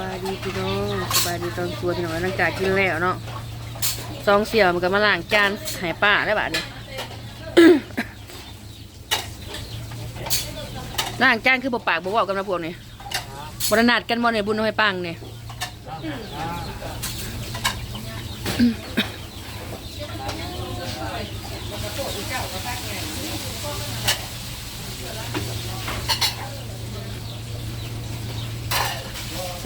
บายดีพี่น้องสบายดีตอนตัวพี่น้องหลังจากกินแล้วเนาะซองเสี่ยวมันก็มาล้างจานหายป้าได้บาดนี้ล้างจานคือบ่ปากบ่เว้ากันนะพวกนี้บรนาดกันบ่เนบุญน้อยปังเนี่ย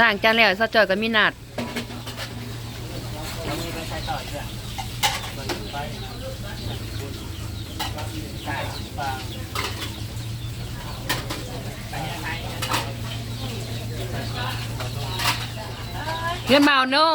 ล้างจานแล้วซะจอยก็มีนัดเงินมาเอาโน่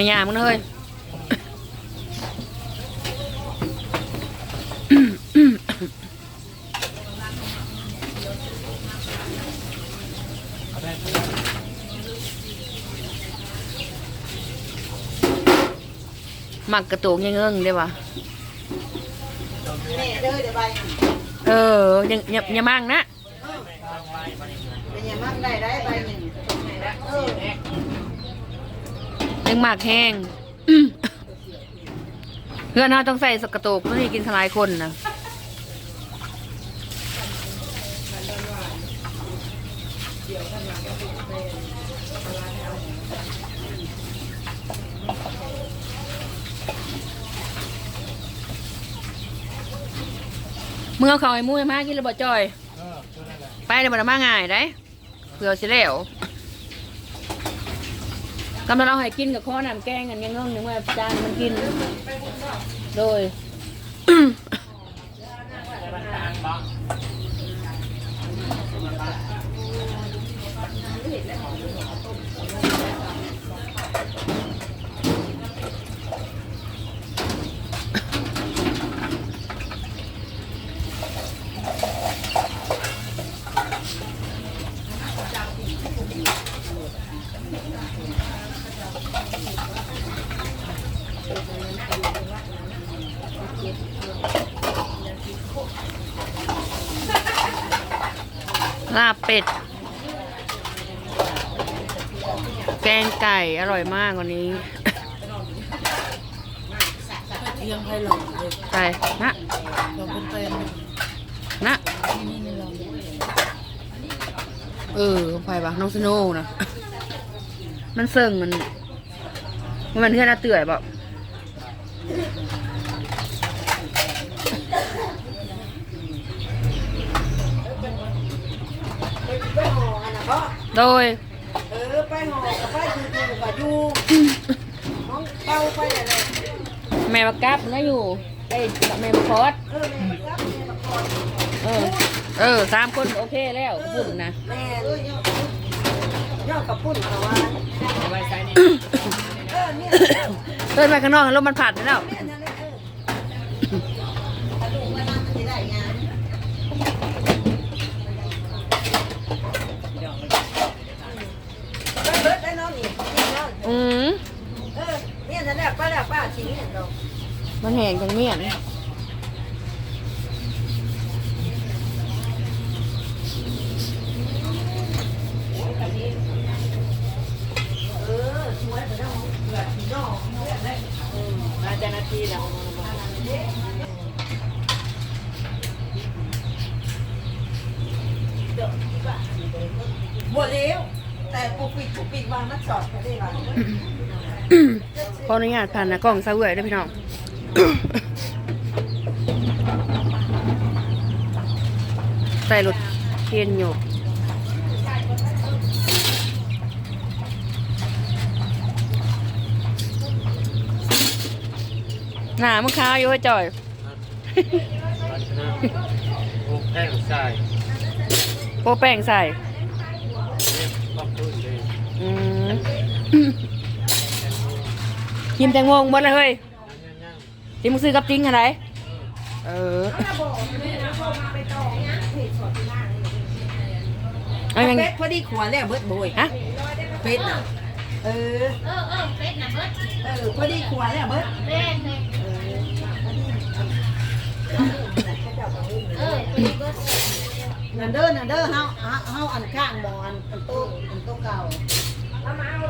ไม่ยามมึงเลยหมักกระตุกยังเงิง งยังยังมั่งนะเป็นยังมั่งได้ได้ใบหนึ่งเออยังหมักแห้งเพื่อนเราต้องใส่สกกระตุกเพื่อที่กินสลายคนนะมึงเอาเขาวให้หมูให้มากินระเบิดจอย ไปเดี๋ยวมันมาง่ายได้เผื่อสิแล้ว กำลังเอาให้กินกับข้อน้ำแกงกันยังงงหนึ่งว่าจานมันกิน โดย ลาบเป็ด แกงไก่อร่อยมากวันนี้เอียงให้ลองเลยไก่นะลองเป็นเต็มนะนี่นี่ลองเออไปปะน้องสโน่นะมันเสิ่งมัน มันเพื่อนอาเตื่อยบอก ไปห่ออันนะพ่อ โดย เออไปห่อกับไปดูดูกับยูน้องเป้าไปอะไรแม่บักกับนะอยู่ไอ้แม่บักคอสเออแม่ครับแม่มาคอยเออ เออสามคนโอเคแล้วพูดนะแม่ด้วยยอดยอดกับปุ่นเอาไว้ไว้ใส่นี่เออเนี่ยเดินไปข้างนอกลมมันผัดแล้วเนี่ยนั่นแหละเออถ้าดูว่าน้ำมันจะได้งานไปเบิดได้นอนนี่นี่นอน อืม เออเนี่ยนั่นแหละป้าแหละป้าชิ้นเนี่ยเรา มันแห้งจังเมี่ยนเออช่วยเผื่อพี่น้องเพื่อนได้เออมาจากนาทีแล้วหมดแล้วแต่ปูปิดปูปิดวางนัดสอดไปได้หรอขออนุญาตผ่านนะกล้องซะเว่ยด้วยพี่น้อง ใส่รถเทียนอยู่หนามึงค้าวอยู่ไอ้จ่อยโอ้แห้งใส่โปะแป้งใส่บักพื้นเลยอืมกินแตงโมหมดเลยเฮ้ยย่าง ที่มึงซื้อกับจริงอะไรเออเอายังเป็ดพอดีขวานแล้วเบิดโบยฮะเป็ดน่ะเออเออเออเป็ดนะเบิดเออพอดีขวานแล้วเบิดเล่นเลยเออเป็ดเบิดนั่นเด้อนั่นเด้อเฮาเฮาเฮาอันข้างบ่อันอันโต๊ะอันโต๊ะเก่า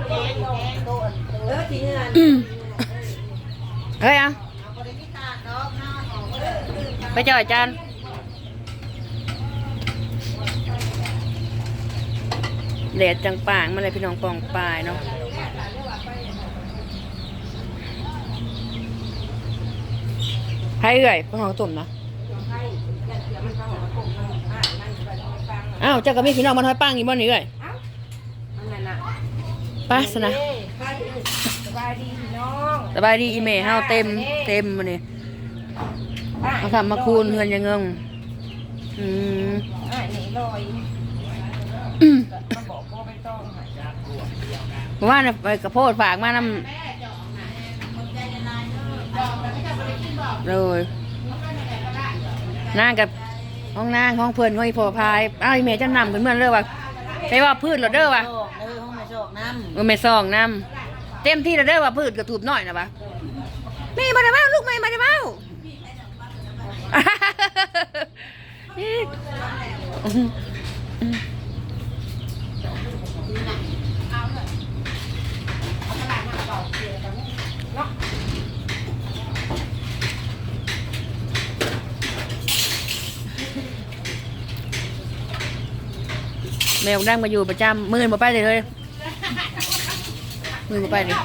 แดงแดงโต๊ะอันเออที่เงินเฮ้ยอะ ไปจ่อยจานแดดจังป่างมาเลยพี่น้องปองปลายเนาะให้เอื่อยพวกเราตุ่มนะอ้าวเจ้าก็มีพี่น้องมันห้อยปังอีกบ่นี่เอื่อยอันนั้นน่ะไปสนะสบายดีพี่น้องสบายดีอีเมลเฮาเต็มเต็มมาเนี่ย เอาทำมาคูณเงินยังเงิงอืมอ่านี่ลอยอืมมาบอกบ่ไปต้องให้ว่าน่ะไปกระโพดฝากมานำเลยนางกับห้องนางห้องเพื่อนห้องอีพอพายอ้าวอีเมลจะนำกันเหมือนเลยว่ะไปว่าพืชเหรอเด้อว่ะโชคเด้อห้องมาโชคน้ำเออไม่ซองนำเต็มที่เหรอเด้อว่าพืชกระถูบหน่อยนะวะแม่มาได้บ้าลูกแม่มาได้บ้า แมวดังมาอยู่ประจำมือบ่ไปเลยเลยมือบ่ไปเลย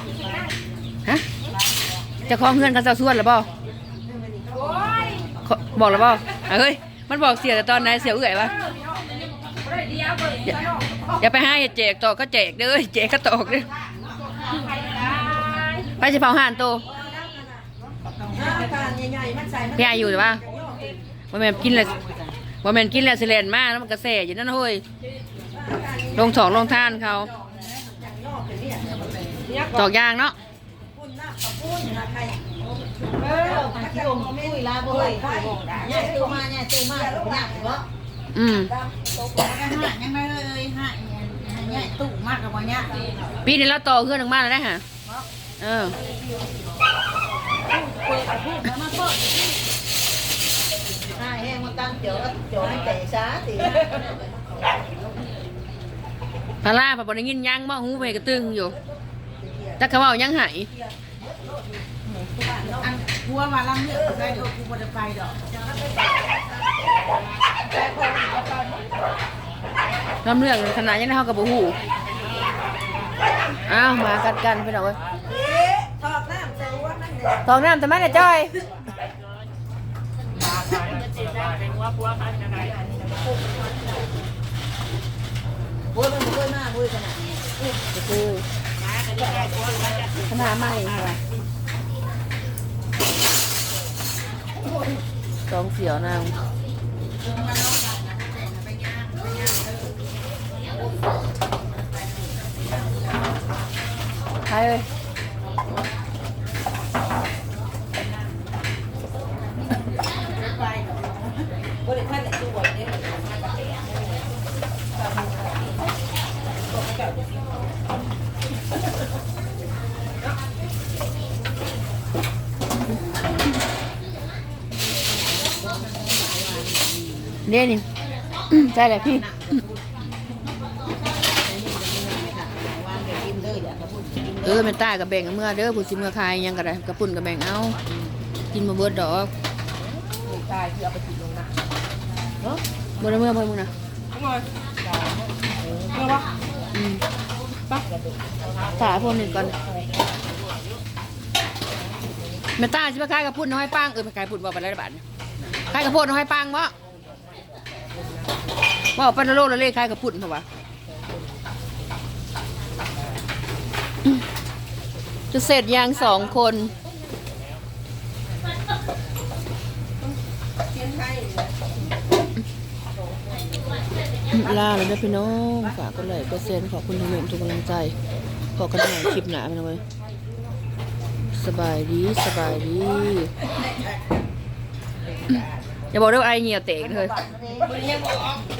ฮะจะคล้องเพื่อนกันเจ้าส่วนหรือเปล่าขอ บอกหรือเปล่าเฮ้ย มันบอกเสียแต่ตอนไหนเสียเอื่อยวะอย่าไปให้แจกตอกก็แจกเด้อแจกก็ตอกเด้อไปสิเผาห่านโตน้ำตาลใหญ่ๆมันใส่มันพี่อาอยู่หรือเปล่าว่าแม่กินแล้วว่าแม่กินแล้วสิเลนมากแล้วมันกระแสอยู่นั่นเฮ้ยลงถองลงท่านเขาตอกยางเนาะ เออมันขี้อมขี้ปุ้ยลาบ่เฮ้ยใหญ่ตู้มาใหญ่ตู้มาบ่ยากบ่อืมยังไม่เลยฮะใหญ่ตู้มากกับบ่ยากปีนี้เราต่อเพื่อนออกมาแล้วได้ฮะเออเปิดพูดแล้วมาเปิดอ่าแห้งมันตั้งเจียวเจียวให้แต่ช้าสิพาราพระบได้ยินยังบ่หูไปกระตึงอยู่จักเขาเว้ายังหาย อันกลัวว่าลังเลือกได้ดอกกูบ่ได้ไปดอกลำเรื่องขนาดยังได้เฮากับบ่ฮู้อ้าวมากัดกันพี่น้องเอ้ยถอดน้ำใส่ว่านั่นเด้ตอกน้ำแต่แม่น่ะจ้อยโอ้ยมันบ่เคยมาเว้ยขนาดนี้ขนาดใหม่ค่ะ สองเสียวนางไปเลย บ่ได้ทันได้ตัวเด้ เนี่ยนี่ใช่เลยพี่วางเดี๋ยวกินเด้ออย่ากระพุ่นกินเออแม่นตากับแบ่งเมื่อเด้อผู้สิเมื่อคายหยังก็ได้กระปุ่นกับแบ่งเอากินมาเบิดดอกลูกชายที่เอาไปกินลงนะเนาะบ่ได้เมื่อเพิ่นมึงนะทำไมเมื่อวะอืมไปถาพวกหนึ่งก่อนแม่ตาสิมาขายกระปุ่นน้อยปังเออไปขายปุ่นบ่ไปแล้วบาทขายกระปุ่นน้อยปังบ่ บ่ไปละโลละเลขขายกระปุ่นเพราะว่าจะเสร็จยังสองคนลาเลยนะพี่น้องฝากกดไลค์กดแชร์ขอบคุณทุกท่านทุกกำลังใจพอกันหม่คลิปหนาพี่น้องเว้ยสบายดีสบายดีอย่าบอกเรื่องไอเหี่ยวเตกเลยบัตรเลย